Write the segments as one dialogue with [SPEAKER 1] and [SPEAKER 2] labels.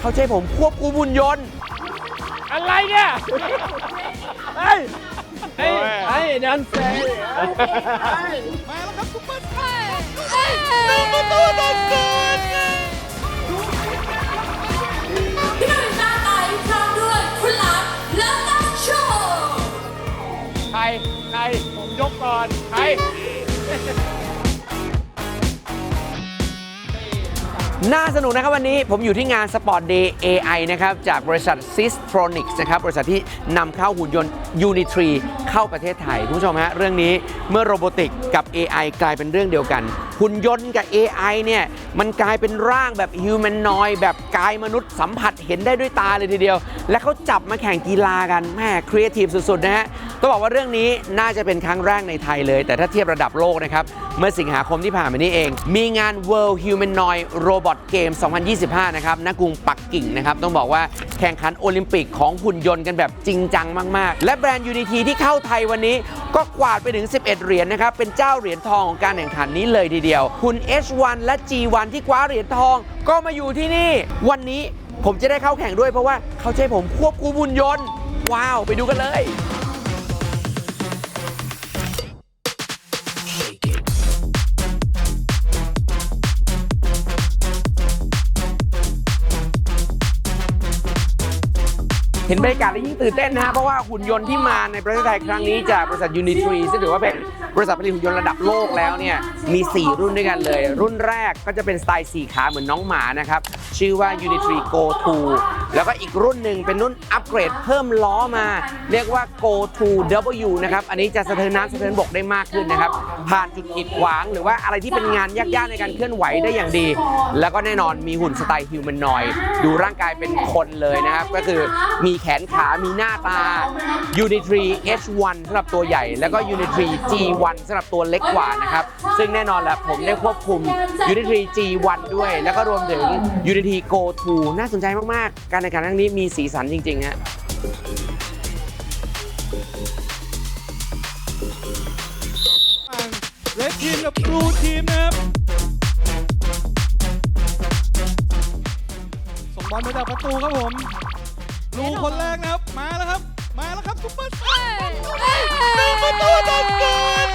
[SPEAKER 1] เขาใช้ผมควบคุมหุ่นยนต์
[SPEAKER 2] อะไรเนี่ย เฮ้ย เฮ้ยเฮ้ยดันเซ่
[SPEAKER 3] มาแล้วครับซุปเปอร์สตาร์หนึ่งประตูต่อศูนย์
[SPEAKER 4] พี่หนุ่ยตาไต่พร้อมด้วยคุณหลานแล้วก็โชว์
[SPEAKER 2] ใคร ใคร ผมยกก่อน ใคร
[SPEAKER 1] น่าสนุกนะครับวันนี้ผมอยู่ที่งาน Sport Day AI นะครับ จากบริษัท Systronics นะครับ บริษัทที่นำเข้าหุ่นยนต์ Unitree เข้าประเทศไทย คุณผู้ชมฮะ เรื่องนี้เมื่อโรบอติกกับ AI กลายเป็นเรื่องเดียวกัน หุ่นยนต์กับ AI เนี่ย มันกลายเป็นร่างแบบ humanoid แบบกายมนุษย์สัมผัสเห็นได้ด้วยตาเลยทีเดียว และเขาจับมาแข่งกีฬากันแม่ครีเอทีฟสุดๆนะฮะต้องบอกว่าเรื่องนี้น่าจะเป็นครั้งแรกในไทยเลย แต่ถ้าเทียบระดับโลกนะครับเมื่อสิงหาคมที่ผ่านมานี้เอง มีงาน World Humanoid Robot Game 2025 นะครับณกรุงปักกิ่งนะครับ ต้องบอกว่าแข่งขันโอลิมปิกของหุ่นยนต์กันแบบจริงจังมาก ๆ และแบรนด์ Unity ที่เข้าไทยวันนี้ ก็กวาดไปถึง 11 เหรียญนะครับ เป็นเจ้าเหรียญทองของการแข่งขันนี้เลยทีเดียวหุ่น H1 และ G1 ที่คว้าเหรียญทอง ก็มาอยู่ที่นี่ วันนี้ผมจะได้เข้าแข่งด้วยเพราะว่าเขาใช้ผมควบคุมหุ่นยนต์ ว้าว ไปดูกันเลย เห็นบรรยากาศแล้วยิ่งตื่นเต้นนะฮะเพราะว่าหุ่นยนต์ที่มาในประเทศไทยครั้งนี้จากบริษัทยูนิทรีซึ่งถือว่าเป็นบริษัทผลิตหุ่นยนต์ระดับโลกแล้วเนี่ยมี 4 รุ่นด้วยกันเลย รุ่นแรกก็จะเป็นสไตล์4ขาเหมือนน้องหมานะครับ ชื่อว่า Unitree Go 2แล้วก็อีกรุ่นหนึ่งเป็นรุ่นอัปเกรดเพิ่มล้อมา เรียกว่า Go 2 W นะครับ อันนี้จะสะเทินน้ำสะเทินบกได้มากขึ้นนะครับ ผ่านจุดกีดขวางหรือว่าอะไรที่เป็นงานยากๆในการเคลื่อนไหวได้อย่างดี แล้วก็แน่นอนมีหุ่นสไตล์ฮิวแมนนอยดูร่างกายเป็นคนเลยนะครับ ก็คือมีแขนขามีหน้าตา Unitree H1 สำหรับตัวใหญ่ แล้วก็ Unitree G1 สำหรับตัวเล็กกว่านะครับซึ่งแน่นอนแหละผมได้ควบคุม Unitree G1 ด้วย แล้วก็รวมถึง Unitree Go 2 น่าสนใจมาก ๆ การแข่งขันครั้งนี้มีสีสันจริง ๆ ฮะ
[SPEAKER 3] เรดทีมกับบลูทีมนะครับ ส่งบอลไปดักประตูครับผมบลูคนแรกนะครับ มาแล้วครับ มาแล้วครับซุปเปอร์สตาร์หนึ่งประตูต่อศูนย์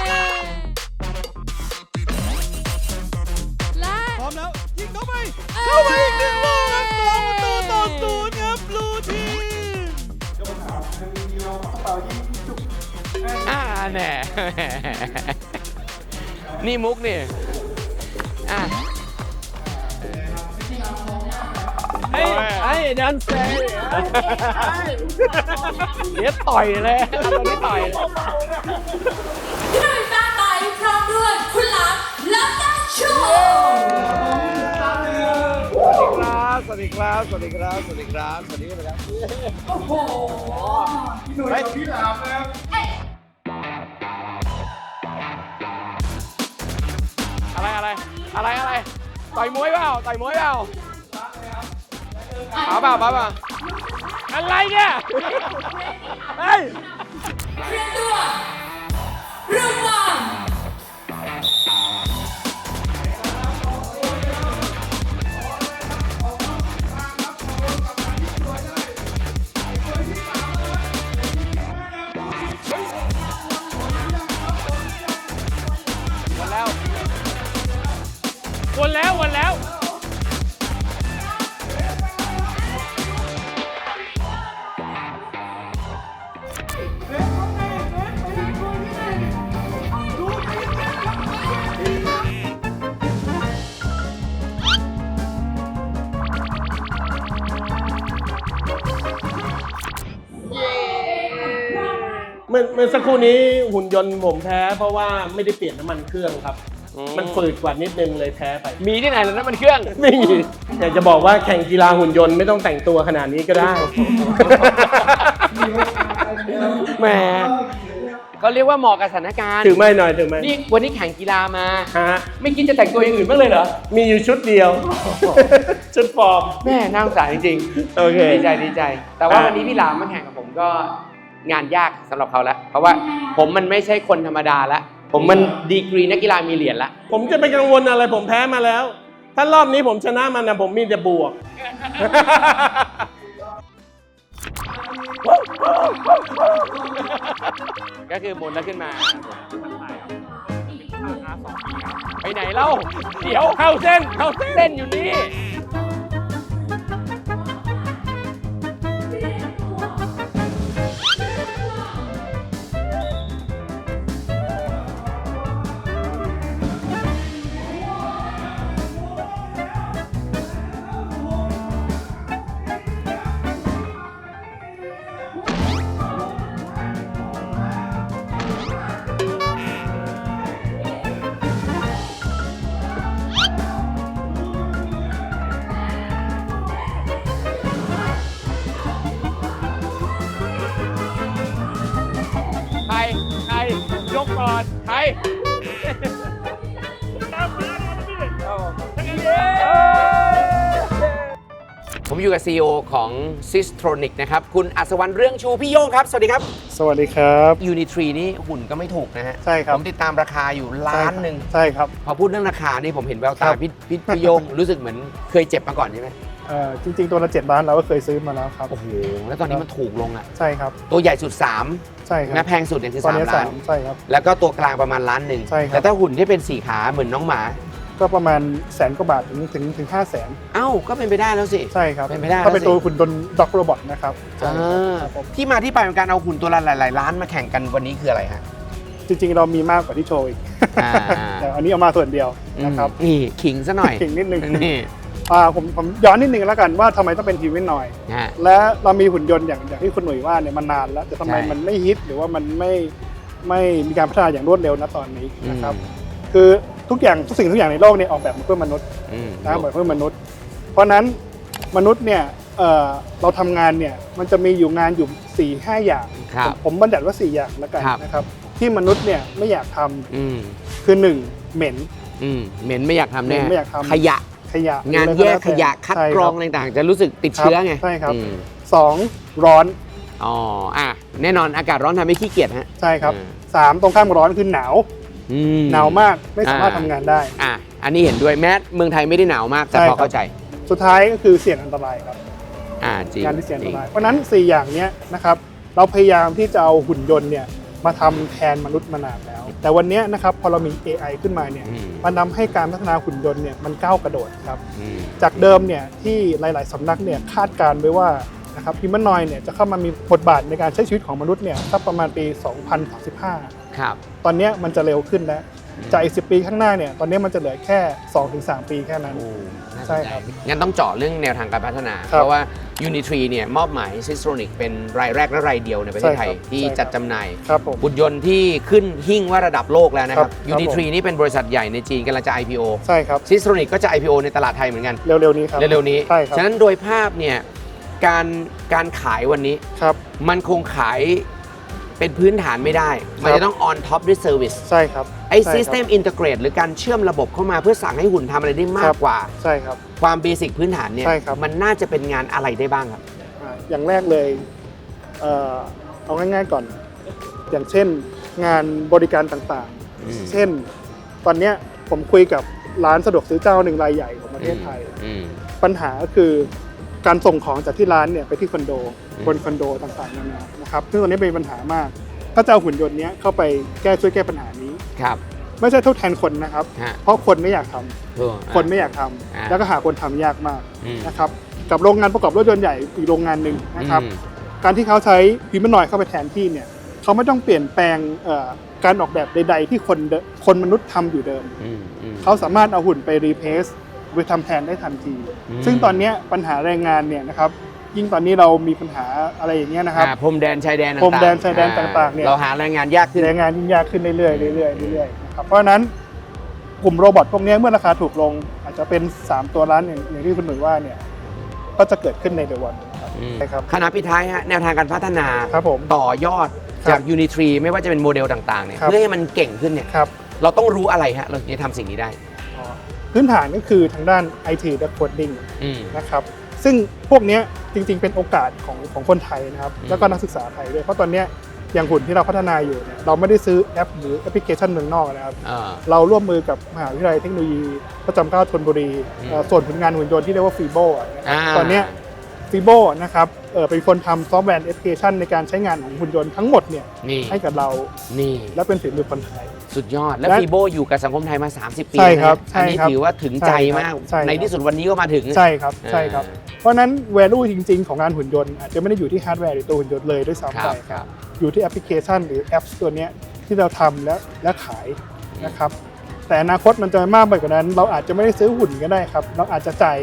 [SPEAKER 3] พร้อมแล้วยิง เข้าไป เข้าไปอีกหนึ่งลูกครับสองประตูต่อศูนย์ครับบลูทีม
[SPEAKER 1] อ่าแน่นี่มุกนี่อะ
[SPEAKER 2] เฮ้ยเฮ้ยดันเซ่เดี๋ยวต่อยเลยตอนนี้ต่อย สวัสดีครับสวัสดีครับสวัสดีครับ สวัสดีครับ สวัสดีครับ
[SPEAKER 4] โอ้โห
[SPEAKER 2] อะไรอะไร อะไรอะไร ต่อยมวยเปล่า ต่อยมวยเปล่าเอาเปล่าเอาเปล่าอะไรเนี่ย เฮ้ย
[SPEAKER 4] มื่
[SPEAKER 5] อเมื่อสักครู่นี้หุ่นยนต์ผมแพ้ เพราะว่าไม่ได้เปลี่ยนน้ำมันเครื่องครับมันฝืดกว่านิดนึงเลยแพ้ไป
[SPEAKER 2] มีที่ไหนแล้วนะมันเครื่อง
[SPEAKER 5] ไม่มีอยากจะบอกว่าแข่งกีฬาหุ่นยนต์ไม่ต้องแต่งตัวขนาดนี้ก็ได้
[SPEAKER 1] แหมเขาเรียกว่าเหมาะกับสถานการณ์
[SPEAKER 5] ถือไม่หน่อยถือไม่
[SPEAKER 1] นี่วันนี้แข่งกีฬามา
[SPEAKER 5] ฮะ
[SPEAKER 1] ไม่คิดจะแต่งตัวอย่างอื่นบ้างเลยเหรอ
[SPEAKER 5] มีอยู่ชุดเดียว ชุดฟอร์ม
[SPEAKER 1] แม่น่าสงสารจริง
[SPEAKER 5] โอเค
[SPEAKER 1] ดีใจดีใจ แต่ว่า
[SPEAKER 5] อะ
[SPEAKER 1] วันนี้พี่หลามมาแข่งกับผมก็ งานยากสำหรับเขาแล้วเพราะว่าผมมันไม่ใช่คนธรรมดาแล้วผมมันดีกรีนักกีฬามีเหรียญละ
[SPEAKER 5] ผมจะไปกังวลอะไรผมแพ้มาแล้ว ถ้ารอบนี้ผมชนะมันนะผมมีแต่บวก
[SPEAKER 1] ก็คือหมุนแล้วขึ้นมาไปไหนเล่า เดี๋ยวเข้าเส้นเข้าเส้นอยู่นี่ ใคร ยกก่อน ใครผมอยู่กับ CEO ของ Systronic นะครับ คุณอัศวรรณเรื่องชูพี่โย่งครับ สวัสดีครับ
[SPEAKER 6] สวัสดีครับ
[SPEAKER 1] Unitree นี่หุ่นก็ไม่ถูกนะฮะ
[SPEAKER 6] ใช่ครับ
[SPEAKER 1] ผมติดตามราคาอยู่ล้านหนึ่ง
[SPEAKER 6] ใช่ครับ
[SPEAKER 1] พอพูดเรื่องราคานี่ผมเห็นแววตา
[SPEAKER 6] ครับ
[SPEAKER 1] พี่พี่พี่โยงรู้สึกเหมือนเคยเจ็บมาก่อนใช่ไหม
[SPEAKER 6] เอ่อจริง ๆ ตัวละ7ล้านเราก็เคยซื้อมาแล้วครับ
[SPEAKER 1] โอ้โหแล้วตอนนี้มันถูกลงอะ
[SPEAKER 6] ใช่ครับ
[SPEAKER 1] ตัวใหญ่สุด
[SPEAKER 6] ใช่ค
[SPEAKER 1] 3
[SPEAKER 6] รั
[SPEAKER 1] นะ
[SPEAKER 6] บ
[SPEAKER 1] แพงสุดเนี่ยคือ
[SPEAKER 6] ตอนนี้
[SPEAKER 1] 3ล้า
[SPEAKER 6] สาน มใช่ครับ
[SPEAKER 1] แล้วก็ตัวกลางประมาณล้านหนึ่ง
[SPEAKER 6] ใช่ครับ
[SPEAKER 1] แต่ถ้าหุ่นที่เป็นสี่ขาเหมือนน้องหมา
[SPEAKER 6] ก็ประมาณแสนกว่าบาทถึงถึงถึงห้าแสน
[SPEAKER 1] เอ้าก็เป็นไปได้แล้วสิ
[SPEAKER 6] ใช่ครับ
[SPEAKER 1] เป็นไปได้
[SPEAKER 6] ถ้าเป็น
[SPEAKER 1] แล้วสิ
[SPEAKER 6] ตัวคุณดนด็อกโรบอทนะครับใช่
[SPEAKER 1] อ่า
[SPEAKER 6] ครับผม
[SPEAKER 1] ที่มาที่ไปของการเอาหุ่นตัวละหลายๆล้านมาแข่งกันวันนี้คืออะไรฮะ
[SPEAKER 6] จริง ๆ เรามีมากกว่าที่โชว์อีก
[SPEAKER 1] อ่า
[SPEAKER 6] แต่อันนี้เอามาส่วนเดียวนะครับ
[SPEAKER 1] อืมนี่ขิงซะหน่อย
[SPEAKER 6] เก่งนิดนึง
[SPEAKER 1] นี่
[SPEAKER 6] อ่าผมผมย้อนนิดนึงแล้วกันว่าทำไมต้องเป็นทีวินหน่อย
[SPEAKER 1] ฮะ
[SPEAKER 6] และเรามีหุ่นยนต์อย่างอย่างที่คุณหนุ่ยว่าเนี่ยมานานแล้ว แต่ทำไม
[SPEAKER 1] ใช่
[SPEAKER 6] มันไม่ฮิตหรือว่ามันไม่ไม่มีการพัฒนาอย่างรวดเร็วนะตอนนี้นะครับ
[SPEAKER 1] อืม
[SPEAKER 6] คือทุกอย่างทุกสิ่งทุกอย่างในโลกเนี่ยออกแบบมาเพื่อมนุษย์
[SPEAKER 1] อืม
[SPEAKER 6] นะเหมือนเพื่อมนุษย์ เพราะฉะนั้นมนุษย์เนี่ยเอ่อเราทำงานเนี่ยมันจะมีอยู่งานอยู่4ี่ห้าอย่าง
[SPEAKER 1] ครับ
[SPEAKER 6] ผมผมบัญญัติว่า 4 อย่างแล้วกัน
[SPEAKER 1] ครับ
[SPEAKER 6] นะครับ ที่มนุษย์เนี่ยไม่อยากทำ
[SPEAKER 1] อืม
[SPEAKER 6] คือ 1 เหม็น
[SPEAKER 1] อืมเหม็นไม่อยากทำแน่
[SPEAKER 6] เหม็นไม่อยากทำ
[SPEAKER 1] ขยะ
[SPEAKER 6] ขยะ
[SPEAKER 1] งาน
[SPEAKER 6] หรือ
[SPEAKER 1] แย
[SPEAKER 6] อะ
[SPEAKER 1] ก
[SPEAKER 6] ไร
[SPEAKER 1] ขยะ
[SPEAKER 6] แล้วแต่
[SPEAKER 1] คัด
[SPEAKER 6] ใช่
[SPEAKER 1] กรอง
[SPEAKER 6] ค
[SPEAKER 1] อะไร
[SPEAKER 6] บ
[SPEAKER 1] ต่างๆจะรู้สึกติดเชื้อไง
[SPEAKER 6] ใช่ครับ
[SPEAKER 1] อืม
[SPEAKER 6] สองร้อน
[SPEAKER 1] อ๋ออะแน่นอนอากาศร้อนทำให้ขี้เกียจฮะ
[SPEAKER 6] ใช่ครับ
[SPEAKER 1] อืม
[SPEAKER 6] สามตรงข้ามกับร้อนคือหนาว
[SPEAKER 1] อืม
[SPEAKER 6] หนาวมากไม่สามารถ
[SPEAKER 1] อ่า
[SPEAKER 6] ทำงานได้
[SPEAKER 1] อะอันนี้เห็นด้วยแม้เมืองไทยไม่ได้หนาวมากแต่
[SPEAKER 6] ใช่
[SPEAKER 1] พอ
[SPEAKER 6] ครับ
[SPEAKER 1] เข้าใจ
[SPEAKER 6] สุดท้ายก็คือเสี่ยงอันตรายครับ
[SPEAKER 1] อ่าจริง
[SPEAKER 6] งานที่เสี่ยงอัน
[SPEAKER 1] จริ
[SPEAKER 6] ตรายเพราะฉะนั้น 4 อย่างเนี้ยนะครับเราพยายามที่จะเอาหุ่นยนต์เนี่ย มาทำแทนมนุษย์มานานแล้ว แต่วันเนี้ยนะครับพอเรามี AI ขึ้นมาเนี่ย
[SPEAKER 1] อืม
[SPEAKER 6] มันทำให้การพัฒนาหุ่นยนต์เนี่ยมันก้าวกระโดดครับ
[SPEAKER 1] อืม
[SPEAKER 6] จากเดิมเนี่ยที่หลาย ๆสำนักเนี่ยคาดการณ์ไว้ว่านะครับฮิมแมนอยเนี่ยจะเข้ามามีบทบาทในการใช้ชีวิตของมนุษย์เนี่ยสักประมาณปี 2035
[SPEAKER 1] ครับ
[SPEAKER 6] ตอนเนี้ยมันจะเร็วขึ้นแล้วจากอีก10ปีข้างหน้าเนี่ยตอนเนี้ยมันจะเหลือแค่ 2-3 ปีแค่นั้น
[SPEAKER 1] โอ้น่าสน
[SPEAKER 6] ใช่
[SPEAKER 1] ใจ
[SPEAKER 6] ครับ
[SPEAKER 1] งั้นต้องเจาะเรื่องแนวทางการพัฒนา
[SPEAKER 6] ครับ
[SPEAKER 1] เพราะว่า Unitree เนี่ยมอบหมาย Systronic เป็นรายแรกและรายเดียวในประเทศไทย
[SPEAKER 6] ใช่ครับ
[SPEAKER 1] ที่
[SPEAKER 6] ใช่ครับ
[SPEAKER 1] จัดจำหน่าย
[SPEAKER 6] ครับผม
[SPEAKER 1] หุ่นยนต์ที่ขึ้นหิ่งว่าระดับโลกแล้วนะครับ
[SPEAKER 6] ครับ
[SPEAKER 1] Unitree นี่เป็นบริษัทใหญ่ในจีนกำลังจะ IPO
[SPEAKER 6] ใช่ครับ
[SPEAKER 1] Systronic ก็จะ IPO ในตลาดไทยเหมือนกัน
[SPEAKER 6] เร็วๆนี้ครับ
[SPEAKER 1] เร็วๆนี้
[SPEAKER 6] ใช่ครับ
[SPEAKER 1] ฉะนั้นโดยภาพเนี่ยการการขายวันนี้
[SPEAKER 6] ครับ
[SPEAKER 1] มันคงขาย เป็นพื้นฐานไม่ได้ มัน
[SPEAKER 6] ครับ
[SPEAKER 1] จะต้อง on top ด้วย service
[SPEAKER 6] ใช่ครับ
[SPEAKER 1] ไอ้
[SPEAKER 6] ใช่ครับ
[SPEAKER 1] system integrate หรือการเชื่อมระบบเข้ามาเพื่อสั่งให้หุ่นทำอะไรได้มา
[SPEAKER 6] ครั
[SPEAKER 1] ก
[SPEAKER 6] บ
[SPEAKER 1] กว่า
[SPEAKER 6] ใช่ครับ
[SPEAKER 1] ความเบสิกพื้นฐานเนี่ย
[SPEAKER 6] ใช่ครับ
[SPEAKER 1] มันน่าจะเป็นงานอะไรได้บ้างครับ
[SPEAKER 6] อ่าอย่างแรกเลยเอ่อเอาง่ายๆก่อน อย่างเช่นงานบริการต่าง
[SPEAKER 1] อืม
[SPEAKER 6] ๆ เช่น ตอนเนี้ยผมคุยกับร้านสะดวกซื้อเจ้าหนึ่งรายใหญ่ของประเทศไทย
[SPEAKER 1] อืม
[SPEAKER 6] ปัญหาก็คือการส่งของจากที่ร้านเนี่ยไปที่คอนโด
[SPEAKER 1] อืม
[SPEAKER 6] บนคอนโดต่างๆนานา นะครับซึ่งตอนนี้เป็นปัญหามาก ถ้าจะเอาหุ่นยนต์เนี้ยเข้าไปแก้ช่วยแก้ปัญหานี้
[SPEAKER 1] ครับ
[SPEAKER 6] ไม่ใช่ทดแทนคนนะครับ
[SPEAKER 1] ฮะ
[SPEAKER 6] เพราะคนไม่อยากทำ
[SPEAKER 1] เออ
[SPEAKER 6] คนไม่อยากทำ
[SPEAKER 1] อ่า
[SPEAKER 6] แล้วก็หาคนทำยากมาก
[SPEAKER 1] อืม
[SPEAKER 6] นะครับกับโรงงานประกอบรถยนต์ใหญ่อีกโรงงานหนึ่งนะครับ
[SPEAKER 1] อืม
[SPEAKER 6] การที่เขาใช้พิมพ์นอยเข้าไปแทนที่เนี่ยเขาไม่ต้องเปลี่ยนแปลงเอ่อการออกแบบใด ๆ ที่คนเดิคนมนุษย์ทำอยู่เดิม
[SPEAKER 1] อืมอืม
[SPEAKER 6] เขาสามารถเอาหุ่นไปรีเพสไปทำแทนได้ทันที
[SPEAKER 1] อืม
[SPEAKER 6] ซึ่งตอนเนี้ยปัญหาแรงงานเนี่ยนะครับ ยิ่งตอนนี้เรามีปัญหาอะไรอย่างเงี้ยนะครับ
[SPEAKER 1] อ่าพรมแดนชายแดนต่างๆ
[SPEAKER 6] พรมแดนชายแดนต่างๆเนี่ย
[SPEAKER 1] เราหาแรงงานยากขึ้น
[SPEAKER 6] แรงงานยิ่งยากขึ้นเรื่อยๆเรื่อยๆเรื่อยๆนะครับเพราะฉะนั้นกลุ่มโรบอทพวกเนี้ยเมื่อราคาถูกลง อาจจะเป็น 3 ตัวร้านอย่างอย่างที่คุณหนุ่ยว่าเนี่ยก็จะเกิดขึ้นในเดือนวันครับ
[SPEAKER 1] อืม
[SPEAKER 6] ใช่ครับ
[SPEAKER 1] คณะปิดท้ายฮะแนวทางการพัฒนา
[SPEAKER 6] ครับผม
[SPEAKER 1] ต่อยอด
[SPEAKER 6] ครับ
[SPEAKER 1] จาก Unitree ไม่ว่าจะเป็นโมเดลต่างๆเนี่ย
[SPEAKER 6] ครับ
[SPEAKER 1] เพื่อให้มันเก่งขึ้นเนี่ย
[SPEAKER 6] ครับ
[SPEAKER 1] เราต้องรู้อะไรฮะเราถึงจะทำสิ่งนี้ได้
[SPEAKER 6] พื้นฐานก็คือทางด้าน IT และ coding
[SPEAKER 1] อืม
[SPEAKER 6] นะครับ ซึ่งพวกเนี้ยจริง ๆ เป็นโอกาสของของคนไทยนะครับ
[SPEAKER 1] อืม
[SPEAKER 6] แล้วก็นักศึกษาไทยด้วย เพราะตอนเนี้ยอย่างหุ่นที่เราพัฒนาอยู่เนี่ยเราไม่ได้ซื้อแอปหรือแอปพลิเคชันเมืองนอกนะครับ
[SPEAKER 1] อ่า
[SPEAKER 6] เราร่วมมือกับมหาวิทยาลัยเทคโนโลยีพระจอมเกล้าธนบุรี
[SPEAKER 1] อืม
[SPEAKER 6] เอ่อส่วนผลงานหุ่นยนต์ที่เรียกว่าฟีโบ
[SPEAKER 1] อ่า
[SPEAKER 6] ตอนเนี้ฟีโบนะครับเอ่อเป็นคนทำซอฟต์แวร์แอปพลิเคชันในการใช้งานของหุ่นยนต์ทั้งหมดเนี่ย
[SPEAKER 1] นี่
[SPEAKER 6] ให้กับเรา
[SPEAKER 1] นี่
[SPEAKER 6] และเป็นฝีมือคนไทย
[SPEAKER 1] สุดยอด แล้ว
[SPEAKER 6] และ
[SPEAKER 1] ฟีโบอยู่กับสังคมไทยมา 30 ปี
[SPEAKER 6] ใช่ครับ
[SPEAKER 1] นะอันนี้
[SPEAKER 6] ใช่ครับ
[SPEAKER 1] ถือว่าถึงใจมาก
[SPEAKER 6] ใช่ครับ
[SPEAKER 1] ในที่สุดวันนี้ก็มาถึง
[SPEAKER 6] ใช่ครับใช่ครับ
[SPEAKER 1] อ่า
[SPEAKER 6] เพราะฉะนั้น value จริง ๆ ของงานหุ่นยนต์อาจจะไม่ได้อยู่ที่ฮาร์ดแวร์หรือตัวหุ่นยนต์เลยด้วย
[SPEAKER 1] ครั
[SPEAKER 6] ซ้ำไป
[SPEAKER 1] บครับ
[SPEAKER 6] อยู่ที่แอปพลิเคชันหรือแอปตัวเนี้ยที่เราทำและและขายนะครับแต่อนาคตมันจะมากไปกว่านั้น เราอาจจะไม่ได้ซื้อหุ่นก็ได้ครับ เราอาจจะจ่าย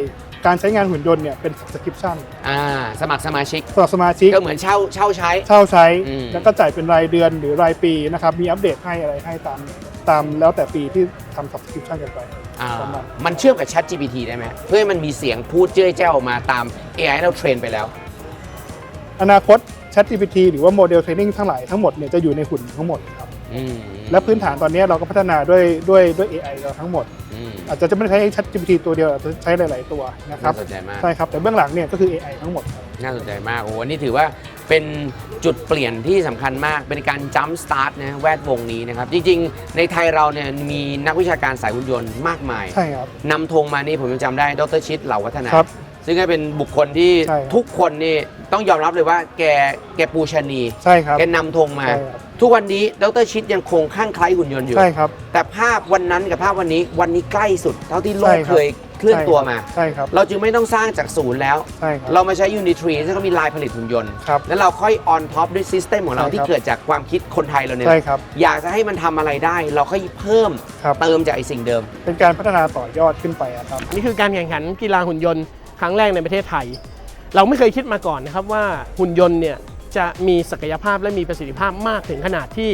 [SPEAKER 6] การใช้งานหุ่นยนต์เนี่ยเป็น subscription
[SPEAKER 1] อ่าสมัครสมาชิก
[SPEAKER 6] สำหรับสมาชิก
[SPEAKER 1] ก็เหมือนเช่าเช่าใช้
[SPEAKER 6] เช่าใช้
[SPEAKER 1] อืม
[SPEAKER 6] แล้วก็จ่ายเป็นรายเดือนหรือรายปีนะครับมีอัปเดตให้อะไรให้ตามตามแล้วแต่ปีที่ทำ subscription กันไป
[SPEAKER 1] อ่า
[SPEAKER 6] ประมาณ
[SPEAKER 1] มันเชื่อมกับ Chat GPT ได้ไหมเพื่อให้มันมีเสียงพูดเจ้ยแจ้วออกมาตาม AI ที่เราเทรนไปแล้ว
[SPEAKER 6] อนาคต ChatGPT หรือว่าโมเดลเทรนนิ่งทั้งหลายทั้งหมดเนี่ยจะอยู่ในหุ่นทั้งหมดครับ
[SPEAKER 1] อืม
[SPEAKER 6] และพื้นฐานตอนนี้เราก็พัฒนาด้วยด้วยด้วย AI เราทั้งหมด
[SPEAKER 1] อืม
[SPEAKER 6] อาจจะจะไม่ได้ใช้ ChatGPT ตัวเดียวอาจจะใช้หลาย ๆ ตัวนะครับ
[SPEAKER 1] น่าสนใจมาก
[SPEAKER 6] ใช่ครับแต่เบื้องหลังเนี่ยก็คือ AI ทั้งหมดครับ
[SPEAKER 1] น่าสนใจมากโอ้โหนี่ถือว่าเป็นจุดเปลี่ยนที่สำคัญมากเป็นการจัมป์สตาร์ทนะแวดวงนี้นะครับ จริง ๆ ในไทยเราเนี่ยมีนักวิชาการสายหุ่นยนต์มากมาย
[SPEAKER 6] ใช่ครับ
[SPEAKER 1] นำธงมานี่ผมยังจำได้ดรชิดเหล่าวัฒนา
[SPEAKER 6] ครับ
[SPEAKER 1] ซึ่งก็เป็นบุคคลที่
[SPEAKER 6] ใช่ครับ
[SPEAKER 1] ทุกคนนี่ ต้องยอมรับเลยว่าแกแกปูชนี
[SPEAKER 6] ใช่ครับ
[SPEAKER 1] แกนำธงมา
[SPEAKER 6] ใช่ครับ
[SPEAKER 1] ทุกวันนี้ดรชิดยังคงข้างคล้ายหุ่นยนต์อยู่
[SPEAKER 6] ใช่ครับ
[SPEAKER 1] แต่ภาพวันนั้นกับภาพวันนี้วันนี้ใกล้สุด เท่าที่โล
[SPEAKER 6] ใช่
[SPEAKER 1] ก
[SPEAKER 6] ครับ
[SPEAKER 1] เคยเคลื่อนตัวมา
[SPEAKER 6] ใช่ครับ
[SPEAKER 1] เราจึงไม่ต้องสร้างจากศูนย์แล้ว
[SPEAKER 6] ใช่ครับ
[SPEAKER 1] เรามาใช้ Unitry ซึ่งเขามีลายผลิตหุ่นยนต์
[SPEAKER 6] ครับ
[SPEAKER 1] แล้วเราค่อย on top ด้วยซิสเต็มของเรา
[SPEAKER 6] ใช่ครับ
[SPEAKER 1] ที่เกิดจากความคิดคนไทยเราเนี่ย
[SPEAKER 6] ใช่ครับ
[SPEAKER 1] อยากจะให้มันทำอะไรได้ เราค่อยเพิ่ม
[SPEAKER 6] ครับ
[SPEAKER 1] เติมจากไอ้สิ่งเดิม
[SPEAKER 6] เป็นการพัฒนาต่อยอดขึ้นไปอะครับ
[SPEAKER 2] นี่คือการแข่งขันกีฬาหุ่นยนต์ครั้งแรกในประเทศไทย เราไม่เคยคิดมาก่อนนะครับว่าหุ่นยนต์เนี่ยจะมีศักยภาพและมีประสิทธิภาพมากถึงขนาดที่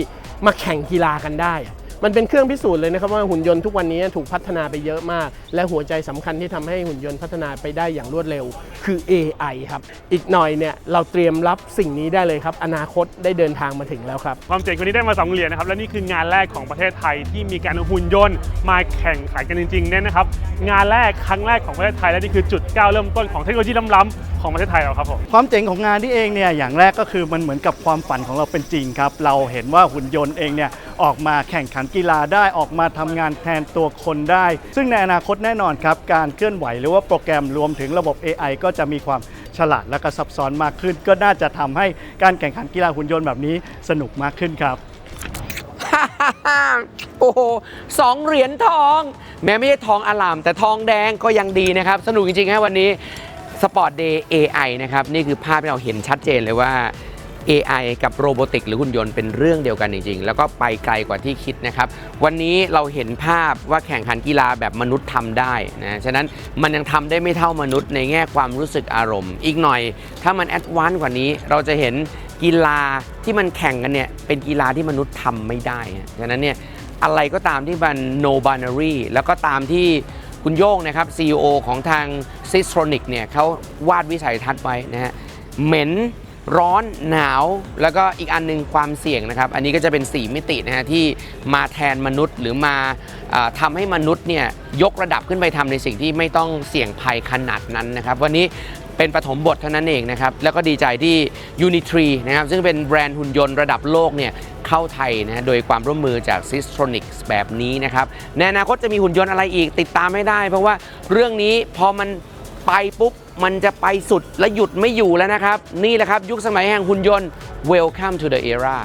[SPEAKER 2] มาแข่งกีฬากันได้ มันเป็นเครื่องพิสูจน์เลยนะครับว่าหุ่นยนต์ทุกวันนี้ถูกพัฒนาไปเยอะมาก และหัวใจสำคัญที่ทำให้หุ่นยนต์พัฒนาไปได้อย่างรวดเร็ว คือ AI ครับ อีกหน่อยเนี่ยเราเตรียมรับสิ่งนี้ได้เลยครับ อนาคตได้เดินทางมาถึงแล้วครับ
[SPEAKER 7] ความเจ๋งคนนี้ได้มาสองเหรียญนะครับ และนี่คืองานแรกของประเทศไทยที่มีการเอาหุ่นยนต์มาแข่งขันกันจริงๆเนี่ยนะครับ งานแรกครั้งแรกของประเทศไทยและนี่คือจุดก้าวเริ่มต้นของเทคโนโลยีล้ำๆของประเทศไทยเราครับผม
[SPEAKER 8] ความเจ๋งของงานที่เองเนี่ยอย่างแรกก็คือมันเหมือนกับความฝันของเราเป็นจริงครับ เราเห็นว่าหุ่นยนต์เองเนี่ยออกมาแข่งขันกีฬาได้ออกมาทำงานแทนตัวคนได้ ซึ่งในอนาคตแน่นอนครับ การเคลื่อนไหวหรือว่าโปรแกรมรวมถึงระบบ AI ก็จะมีความฉลาดและก็ซับซ้อนมากขึ้น ก็น่าจะทำให้การแข่งขันกีฬาหุ่นยนต์แบบนี้สนุกมากขึ้นครับ
[SPEAKER 1] โอ้โหสองเหรียญทอง แม้ไม่ใช่ทองอลาม แต่ทองแดงก็ยังดีนะครับ สนุกจริงๆครับวันนี้ Sport Day AI นะครับ นี่คือภาพที่เราเห็นชัดเจนเลยว่า AI กับโรบอติกหรือหุ่นยนต์เป็นเรื่องเดียวกันจริง ๆ แล้วก็ไปไกลกว่าที่คิดนะครับ วันนี้เราเห็นภาพว่าแข่งขันกีฬาแบบมนุษย์ทำได้นะฉะนั้นมันยังทำได้ไม่เท่ามนุษย์ในแง่ความรู้สึกอารมณ์ อีกหน่อย ถ้ามันแอดวานซ์กว่านี้เราจะเห็นกีฬาที่มันแข่งกันเนี่ยเป็นกีฬาที่มนุษย์ทำไม่ได้ ฉะนั้นเนี่ยอะไรก็ตามที่มัน no binary แล้วก็ตามที่ คุณโย่งนะครับ CEO ของทางซิสโทรนิกเนี่ยเขาวาดวิสัยทัศน์ไว้นะฮะเหม็นร้อนหนาวแล้วก็อีกอันหนึงความเสี่ยงนะครับ อันนี้ก็จะเป็น 4 มิตินะฮะที่มาแทนมนุษย์หรือมาอ่าทำให้มนุษย์เนี่ยยกระดับขึ้นไปทำในสิ่งที่ไม่ต้องเสี่ยงภัยขนาดนั้นนะครับ วันนี้ เป็นปฐมบทเท่านั้นเองนะครับ แล้วก็ดีใจที่ Unitree นะครับ ซึ่งเป็นแบรนด์หุ่นยนต์ระดับโลกเนี่ยเข้าไทยนะโดยความร่วมมือจาก Systronics แบบนี้นะครับในอนาคตจะมีหุ่นยนต์อะไรอีกติดตามไม่ได้ เพราะว่าเรื่องนี้พอมันไปปุ๊บมันจะไปสุดและหยุดไม่อยู่แล้วนะครับ นี่แหละครับ ยุคสมัยแห่งหุ่นยนต์ Welcome to the era